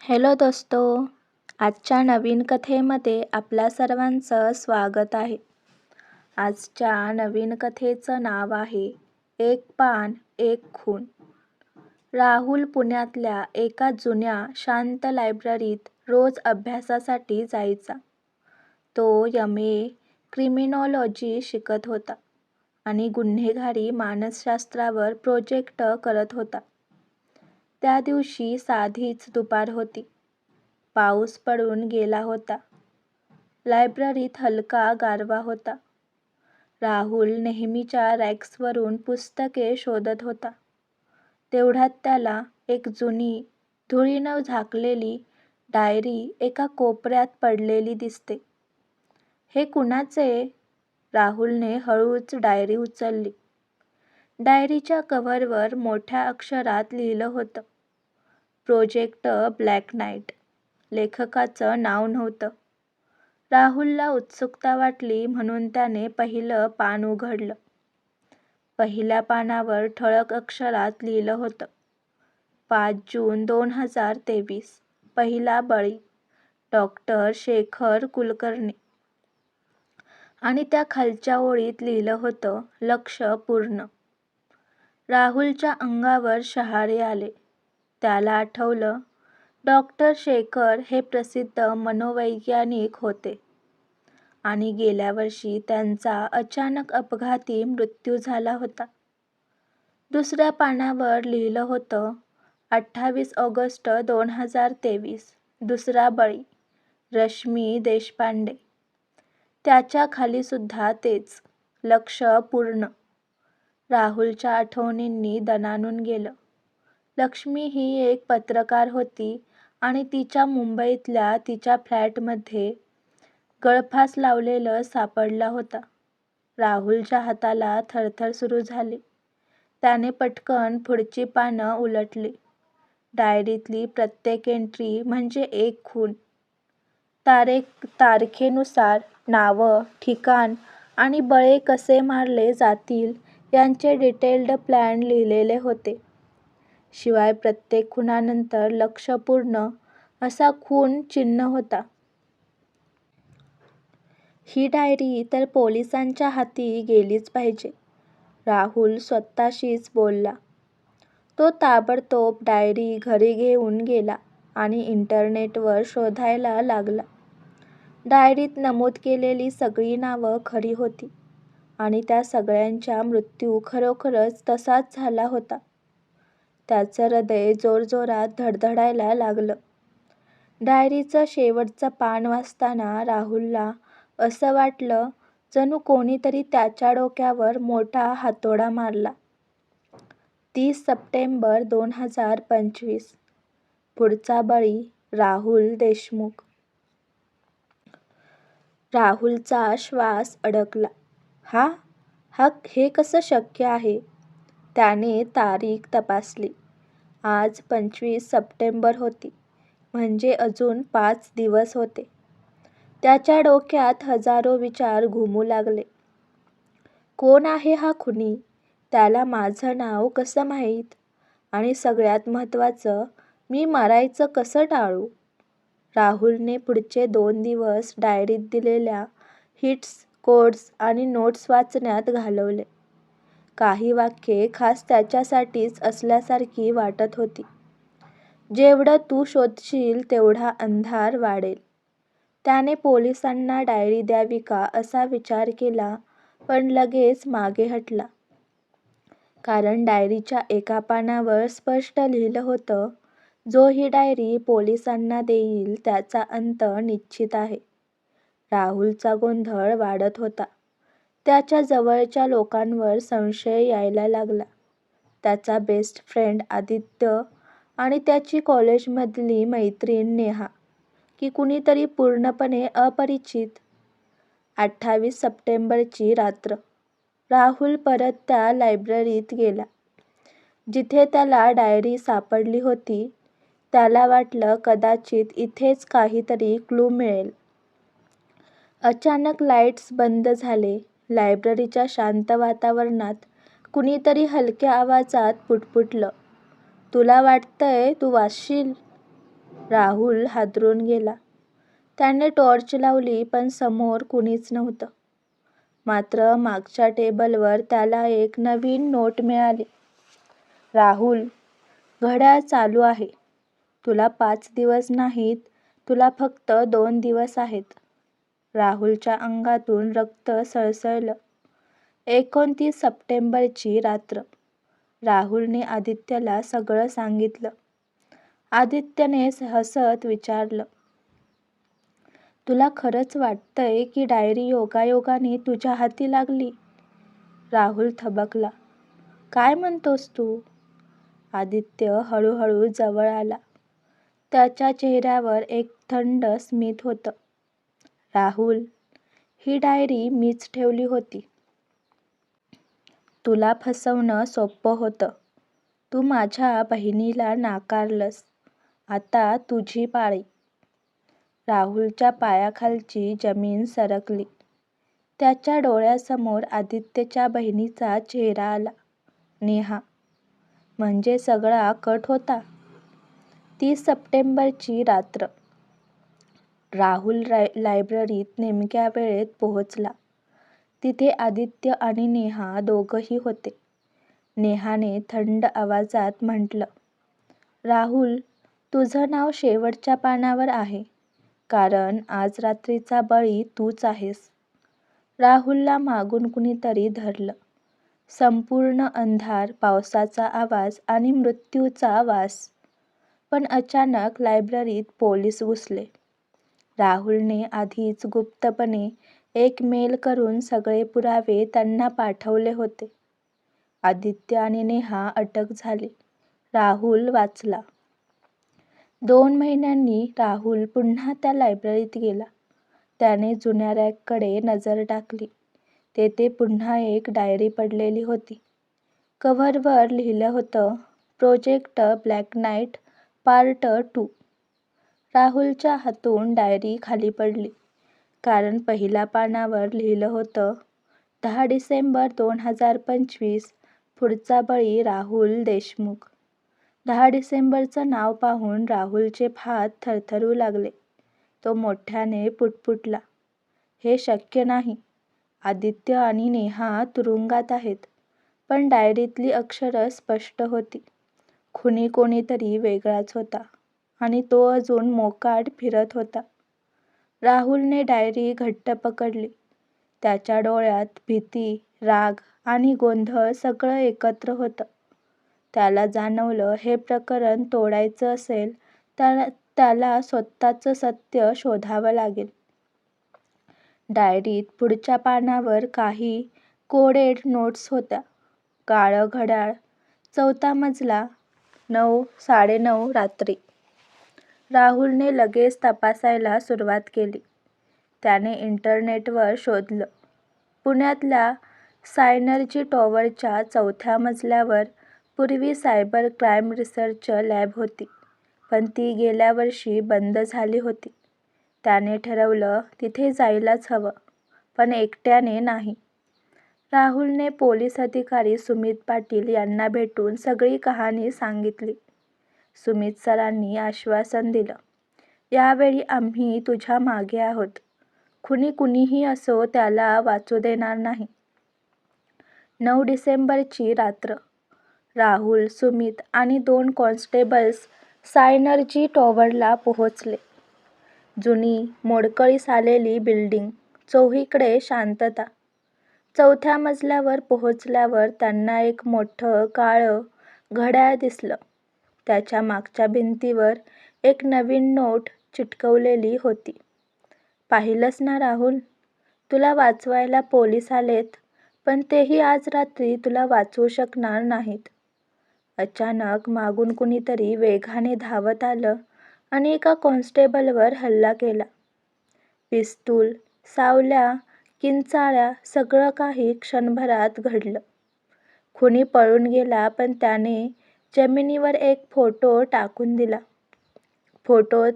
Hello दोस्तो आजच्या नवीन कथेमध्ये आपल्या सर्वांचं स्वागत आहे. आजच्या नवीन कथेचं नाव आहे एक पान एक खून. राहुल पुण्यातल्या एका जुन्या शांत लायब्ररीत रोज अभ्यासासाठी जायचा. तो यम ए. क्रिमिनॉलॉजी शिकत होता आणि गुन्हेगारी मानसशास्त्रावर प्रोजेक्ट करत होता. त्या दिवशी साधीच दुपार होती. पाऊस पडून गेला होता. लायब्ररीत हलका गारवा होता. राहुल नेहमीच्या रॅक्सवरून पुस्तके शोधत होता. तेवढ्यात त्याला एक जुनी, धुळीनं झाकलेली डायरी एका कोपऱ्यात पडलेली दिसते. हे कुणाचे? राहुलने हळूच डायरी उचलली. डायरीच्या कव्हरवर मोठ्या अक्षरात लिहिलं होतं, प्रोजेक्ट ब्लॅक नाईट. लेखकाचं नाव नव्हतं. राहुलला उत्सुकता वाटली म्हणून त्याने पहिलं पान उघडलं. पहिल्या पानावर ठळक अक्षरात लिहिलं होतं, पाच जून दोन हजार तेवीस. पहिला बळी, डॉक्टर शेखर कुलकर्णी. आणि त्या खालच्या ओळीत लिहिलं होतं, लक्ष पूर्ण. राहुलच्या अंगावर शहारे आले. त्याला आठवलं, डॉ. शेखर हे प्रसिद्ध मनोवैज्ञानिक होते आणि गेल्या वर्षी त्यांचा अचानक अपघाती मृत्यू झाला होता. दुसऱ्या पानावर लिहिलं होतं, अठ्ठावीस ऑगस्ट दोन हजार तेवीस. दुसरा बळी, रश्मी देशपांडे. त्याच्या खालीसुद्धा तेच, लक्ष पूर्ण. राहुलच्या आठवणींनी दणाणून गेलं. लक्ष्मी ही एक पत्रकार होती आणि तिच्या मुंबईतल्या तिच्या फ्लॅटमध्ये गळफास लावलेलं सापडला होता. राहुलच्या हाताला थरथर सुरू झाली. त्याने पटकन पुढची पानं उलटली. डायरीतली प्रत्येक एंट्री म्हणजे एक खून. तारखेनुसार नावं, ठिकाण आणि बळे कसे मारले जातील यांचे डिटेल्ड प्लॅन लिहिलेले होते. शिवाय प्रत्येक खुनानंतर लक्षपूर्ण असा खून चिन्ह होता. ही डायरी तर पोलिसांच्या हाती गेलीच पाहिजे, राहुल स्वतःशीच बोलला. तो ताबडतोब डायरी घरी घेऊन गेला आणि इंटरनेटवर शोधायला लागला. डायरीत नमूद केलेली सगळी नावं खरी होती आणि त्या सगळ्यांचा मृत्यू खरोखरच तसाच झाला होता. त्याचं हृदय जोरजोरात धडधडायला लागलं. डायरीचं शेवटचं पान वाचताना राहुलला असं वाटलं जणू कोणीतरी त्याच्या डोक्यावर मोठा हातोडा मारला. तीस सप्टेंबर दोन हजार पंचवीस. पुढचा बळी, राहुल देशमुख. राहुलचा श्वास अडकला. हा? हा हे कसं शक्य आहे? त्याने तारीख तपासली. आज पंचवीस सप्टेंबर होती. म्हणजे अजून पाच दिवस होते. त्याच्या डोक्यात हजारो विचार घुमू लागले. कोण आहे हा खुनी? त्याला माझं नाव कसं माहीत? आणि सगळ्यात महत्त्वाचं, मी मरायचं कसं टाळू? राहुलने पुढचे दोन दिवस डायरीत दिलेल्या हिट्स कोड्स आणि नोट्स वाचण्यात घालवले. काही वाक्ये खास त्याच्यासाठीच असल्यासारखी वाटत होती. जेवढं तू शोधशील तेवढा अंधार वाढेल. त्याने पोलिसांना डायरी द्यावी का असा विचार केला पण लगेच मागे हटला. कारण डायरीच्या एका पानावर स्पष्ट लिहिलं होतं, जो ही डायरी पोलिसांना देईल त्याचा अंत निश्चित आहे. राहुलचा गोंधळ वाढत होता. त्याच्या जवळच्या लोकांवर संशय यायला लागला. त्याचा बेस्ट फ्रेंड आदित्य आणि त्याची कॉलेजमधली मैत्रीण नेहा की कुणीतरी पूर्णपणे अपरिचित? अठ्ठावीस सप्टेंबरची रात्र. राहुल परत त्या लायब्ररीत गेला, जिथे त्याला डायरी सापडली होती. त्याला वाटलं कदाचित इथेच काहीतरी क्लू मिळेल. अचानक लाईट्स बंद झाले. लायब्ररीच्या शांत वातावरणात कुणीतरी हलक्या आवाजात पुटपुटलं, तुला वाटतंय तू वाचशील? राहुल हादरून गेला. त्याने टॉर्च लावली पण समोर कुणीच नव्हतं. मात्र मागच्या टेबलवर त्याला एक नवीन नोट मिळाली. राहुल, घड्याळ चालू आहे. तुला पाच दिवस नाहीत, तुला फक्त दोन दिवस आहेत. राहुलच्या अंगातून रक्त सळसळलं. एकोणतीस सप्टेंबरची रात्र. राहुलने आदित्यला सगळं सांगितलं. आदित्यने हसत विचारलं, तुला खरंच वाटतंय की डायरी योगायोगाने तुझ्या हाती लागली? राहुल थबकला. काय म्हणतोस तू? आदित्य हळूहळू जवळ आला. त्याच्या चेहऱ्यावर एक थंड स्मित होतं. राहुल, ही डायरी मीच ठेवली होती. तुला फसवणं सोपं होतं. तू माझ्या बहिणीला नाकारलंस. आता तुझी पाळी. राहुलच्या पायाखालची जमीन सरकली. त्याच्या डोळ्यासमोर आदित्यच्या बहिणीचा चेहरा आला. नेहा. म्हणजे सगळा कट होता. तीस सप्टेंबरची रात्र. राहुल राय लायब्ररीत नेमक्या वेळेत पोहोचला. तिथे आदित्य आणि नेहा दोघंही होते. नेहाने थंड आवाजात म्हटलं, राहुल, तुझं नाव शेवटच्या पानावर आहे. कारण आज रात्रीचा बळी तूच आहेस. राहुलला मागून कुणीतरी धरलं. संपूर्ण अंधार, पावसाचा आवाज आणि मृत्यूचा वास. पण अचानक लायब्ररीत पोलीस घुसले. राहुलने आधीच गुप्तपणे एक मेल करून सगळे पुरावे त्यांना पाठवले होते. आदित्य आणि नेहा अटक झाली राहुल वाचला. दोन महिन्यांनी राहुल पुन्हा त्या लायब्ररीत गेला. त्याने जुन्या रॅककडे नजर टाकली. तेथे पुन्हा एक डायरी पडलेली होती. कव्हरवर लिहिलं होतं, project black night part two. राहुलच्या हातून डायरी खाली पडली. कारण पहिल्या पानावर लिहिलं होतं, दहा डिसेंबर दोन हजार पंचवीस पुढचा बळी राहुल देशमुख. दहा डिसेंबरचं नाव पाहून राहुलचे भात थरथरू लागले. तो मोठ्याने पुटपुटला, हे शक्य नाही. आदित्य आणि नेहा तुरुंगात आहेत. पण डायरीतली अक्षरं स्पष्ट होती. खुनी कोणीतरी वेगळाच होता आणि तो अजून मोकाट फिरत होता. राहुलने डायरी घट्ट पकडली. त्याच्या डोळ्यात भीती, राग आणि गोंधळ सगळं एकत्र होतं. त्याला जाणवलं हे प्रकरण तोडायचं असेल तर त्याला स्वतःचं सत्य शोधावं लागेल. डायरीत पुढच्या पानावर काही कोडेड नोट्स होत्या. काळं घड्याळ, चौथा मजला, नऊ साडेनऊ रात्री. राहुलने लगेच तपासायला सुरुवात केली. त्याने इंटरनेटवर शोधलं. पुण्यातल्या सायनर्जी टॉवरच्या चौथ्या मजल्यावर पूर्वी सायबर क्राईम रिसर्च लॅब होती. पण ती गेल्या वर्षी बंद झाली होती. त्याने ठरवलं तिथे जायलाच हवं. पण एकट्याने नाही. राहुलने पोलीस अधिकारी सुमित पाटील यांना भेटून सगळी कहाणी सांगितली. सुमित सरांनी आश्वासन दिलं, यावेळी आम्ही तुझ्या मागे आहोत. खुनी कुणीही असो त्याला वाचू देणार नाही. नऊ डिसेंबरची रात्र. राहुल, सुमित आणि दोन कॉन्स्टेबल्स सायनर्जी टॉवरला पोहोचले. जुनी, मोडकळीस आलेली बिल्डिंग. चौहीकडे शांतता. चौथ्या मजल्यावर पोहोचल्यावर त्यांना एक मोठं काळं घड्याळ दिसलं. त्याच्या मागच्या भिंतीवर एक नवीन नोट चिटकवलेली होती. पाहिलंस ना राहुल, तुला वाचवायला पोलीस आलेत पण तेही आज रात्री तुला वाचवू शकणार नाहीत. अचानक मागून कुणीतरी वेगाने धावत आलं आणि एका कॉन्स्टेबलवर हल्ला केला. पिस्तूल, सावल्या, किंचाळ्या सगळं काही क्षणभरात घडलं. खुनी पळून गेला पण त्याने जमिनीवर एक फोटो टाकून दिला. फोटोत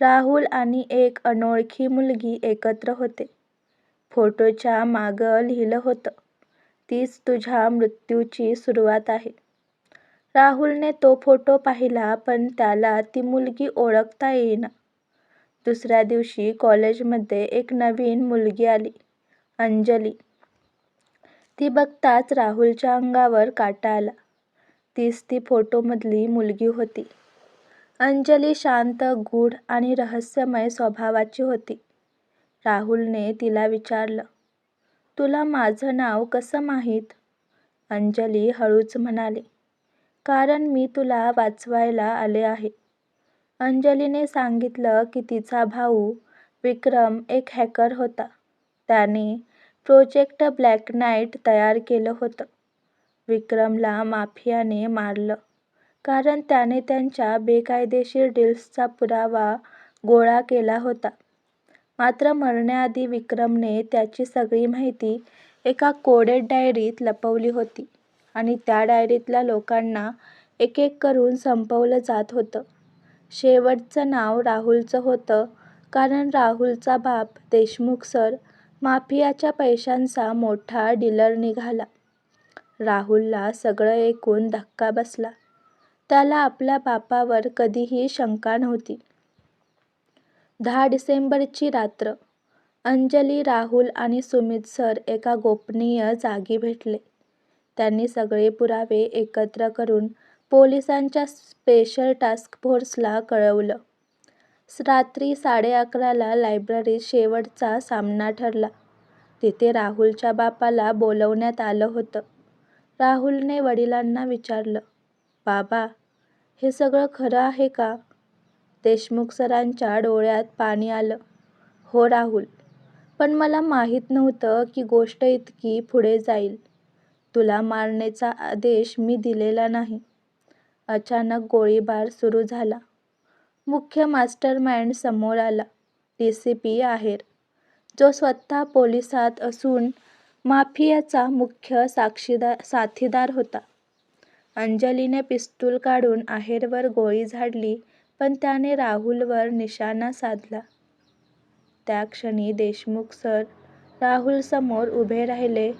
राहुल आणि एक अनोळखी मुलगी एकत्र होते. फोटोच्या मागं लिहिलं होतं, तीच तुझ्या मृत्यूची सुरुवात आहे. राहुलने तो फोटो पाहिला पण त्याला ती मुलगी ओळखता येईना. दुसऱ्या दिवशी कॉलेजमध्ये एक नवीन मुलगी आली. अंजली. ती बघताच राहुलच्या अंगावर काटा आला. तीच ती फोटोमधली मुलगी होती. अंजली शांत, गूढ आणि रहस्यमय स्वभावाची होती. राहुलने तिला विचारलं, तुला माझं नाव कसं माहीत? अंजली हळूच म्हणाली, कारण मी तुला वाचवायला आले आहे. अंजलीने सांगितलं की तिचा भाऊ विक्रम एक हॅकर होता. त्याने प्रोजेक्ट ब्लॅक नाईट तयार केलं होतं. विक्रमला माफियाने मारलं कारण त्याने त्यांच्या बेकायदेशीर डील्सचा पुरावा गोळा केला होता. मात्र मरण्याआधी विक्रमने त्याची सगळी माहिती एका कोडेड डायरीत लपवली होती आणि त्या डायरीतल्या लोकांना एक-एक करून संपवलं जात होतं. शेवटचं नाव राहुलचं होतं कारण राहुलचा बाप देशमुख सर माफियाच्या पैशांचा मोठा डीलर निघाला. राहुलला सगळं ऐकून धक्का बसला. त्याला आपल्या बापावर कधीही शंका नव्हती. दहा डिसेंबरची रात्र. अंजली, राहुल आणि सुमित सर एका गोपनीय जागी भेटले. त्यांनी सगळे पुरावे एकत्र करून पोलिसांच्या स्पेशल टास्क फोर्सला कळवलं. रात्री साडेअकराला लायब्ररीत शेवटचा सामना ठरला. तिथे राहुलच्या बापाला बोलावण्यात आलं होतं. राहुलने वडिलांना विचारलं, बाबा, हे सगळं खरं आहे का? देशमुख सरांच्या डोळ्यात पाणी आलं. हो राहुल, पण मला माहीत नव्हतं की गोष्ट इतकी पुढे जाईल. तुला मारण्याचा आदेश मी दिलेला नाही. अचानक गोळीबार सुरू झाला. मुख्य मास्टरमाइंड समोर आला, डीसीपी आहेर, जो स्वतः पोलिसात असून माफियाचा मुख्य साथीदार होता. अंजलीने पिस्तूल काढून आहेरवर गोळी झाडली पण त्याने राहुलवर निशाणा साधला. त्या क्षणी देशमुख सर राहुलसमोर उभे राहिले.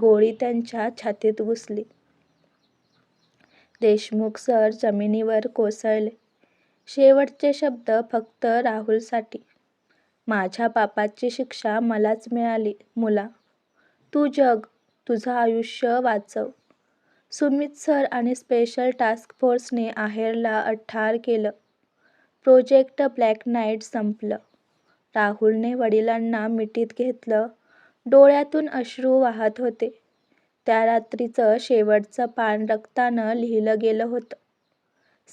गोळी त्यांच्या छातीत घुसली. देशमुख सर जमिनीवर कोसळले. शेवटचे शब्द फक्त राहुलसाठी. माझ्या पापाची शिक्षा मलाच मिळाली मुला. तू जग. तुझं आयुष्य वाचव. सुमित सर आणि स्पेशल टास्क फोर्सने आहेरला अठ्ठार केलं. प्रोजेक्ट ब्लॅक नाईट संपलं. राहुलने वडिलांना मिठीत घेतलं. डोळ्यातून अश्रू वाहत होते. त्या रात्रीचं शेवटचं पान रक्तानं लिहिलं गेलं होतं.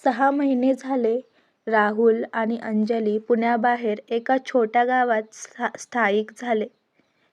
सहा महिने झाले. राहुल आणि अंजली पुण्याबाहेर एका छोट्या गावात स्था स्थायिक झाले.